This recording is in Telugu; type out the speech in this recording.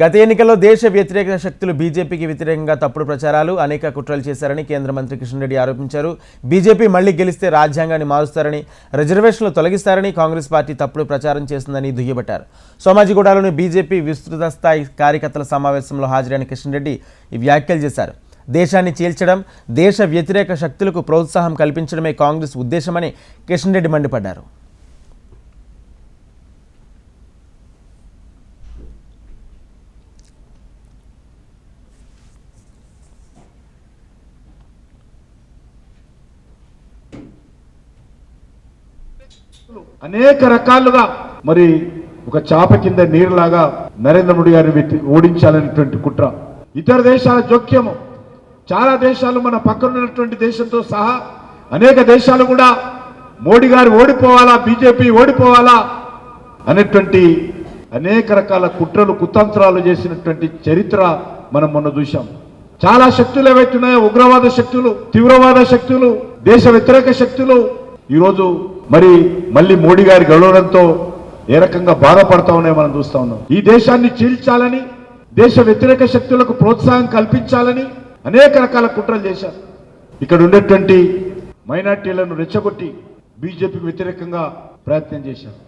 గత ఎన్నికల్లో దేశ వ్యతిరేక శక్తులు బీజేపీకి వ్యతిరేకంగా తప్పుడు ప్రచారాలు అనేక కుట్రలు చేశారని కేంద్ర మంత్రి కిషన్ రెడ్డి ఆరోపించారు. బీజేపీ మళ్ళీ గెలిస్తే రాజ్యాంగాన్ని మారుస్తారని రిజర్వేషన్లు తొలగిస్తారని కాంగ్రెస్ పార్టీ తప్పుడు ప్రచారం చేస్తుందని దుయ్యబట్టారు. సోమాజిగూడలోని బీజేపీ విస్తృత స్థాయి కార్యకర్తల సమావేశంలో హాజరైన కిషన్ రెడ్డి ఈ వ్యాఖ్యలు చేశారు. దేశాన్ని చీల్చడం దేశ వ్యతిరేక శక్తులకు ప్రోత్సాహం కల్పించడమే కాంగ్రెస్ ఉద్దేశమని కిషన్ రెడ్డి మండిపడ్డారు. అనేక రకాలుగా మరి ఒక చాప కింద నీరులాగా నరేంద్ర మోడీ గారిని ఓడించాలనేటువంటి కుట్ర. ఇతర దేశాల జోక్యము. చాలా దేశాలు మన పక్కన ఉన్నటువంటి దేశంతో సహా అనేక దేశాలు కూడా మోడీ గారు ఓడిపోవాలా బీజేపీ ఓడిపోవాలా అనేటువంటి అనేక రకాల కుట్రలు కుతంత్రాలు చేసినటువంటి చరిత్ర మనం మొన్న చూశాం. చాలా శక్తులు ఏవైతున్నాయో ఉగ్రవాద శక్తులు తీవ్రవాద శక్తులు దేశ వ్యతిరేక శక్తులు ఈరోజు మరి మళ్ళీ మోడీ గారి గెలవడంతో ఏ రకంగా బాధపడతా ఉన్నాయో మనం చూస్తా ఉన్నాం. ఈ దేశాన్ని చీల్చాలని దేశ వ్యతిరేక శక్తులకు ప్రోత్సాహం కల్పించాలని అనేక రకాల కుట్రలు చేశారు. ఇక్కడ ఉండేటువంటి మైనార్టీలను రెచ్చగొట్టి బీజేపీకి వ్యతిరేకంగా ప్రయత్నం చేశారు.